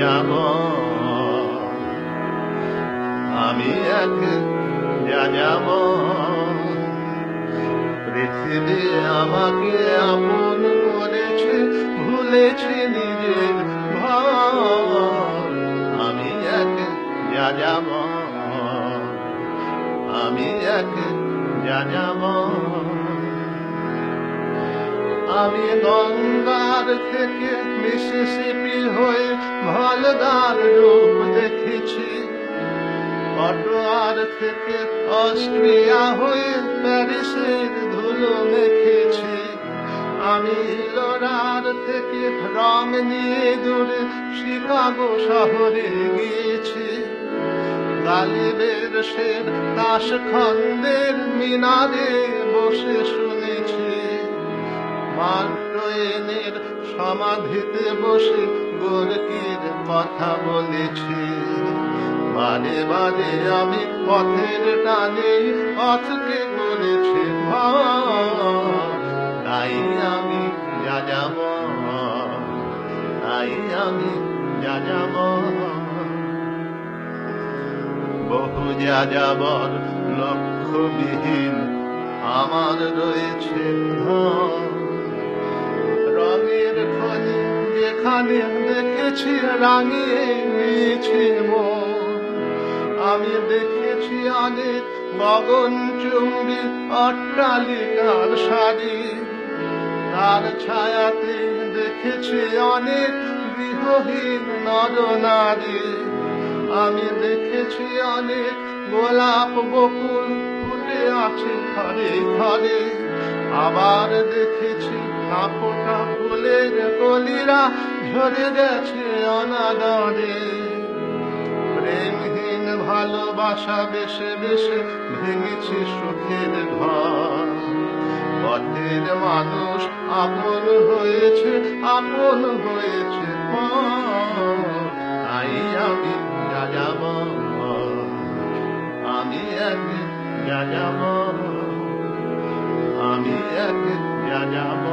যাব আমি এক যাব পৃথিবী আমাকে আপন করেছে, ভুলেছে নিজের আমি এক যাব আমি এক যাব আমি গঙ্গার থেকে মিসিসিপি হয়ে ভালদার রূপ দেখেছি। পটোয়ার থেকে অস্ট্রিয়া হয়ে প্যারিসের ধুলো মেখেছি। আমি লোরার থেকে রং নিয়ে দূরে শিকাগো শহরে গিয়েছি। গালিবের শের তাস খন্দের মিনারে বসে শুনেছি মার্টোয়েনের সমাধিতে বসে গোরকির কথা বলেছি। বারে বারে আমি পথের টানে পথকে বলেছি তাই আমি যাব তাই আমি যাব বহু যা যাবর লক্ষ্যবিহীন আমার রয়েছে ধন। যেখানে দেখেছি রাঙিয়ে নিয়েছে মন। আমি দেখেছি অনেক গগন চুম্বি অট্টালিকার সারি। তার ছায়াতে দেখেছি অনেক গৃহহীন নর নারী আমি দেখেছি অনেক গোলাপ বকুল ফুটে আছে ঘরে ঘরে। আবার দেখেছি কাপটা ফুলের কলিরা ঝরে গেছে অনাদরে। প্রেমহীন ভালোবাসা বেশে বেশে ভেঙেছি সুখের ঘর। পথের মানুষ আপন হয়েছে আপন হয়েছে। তাই আমি যাব আমি এক যাব আমি এক যাব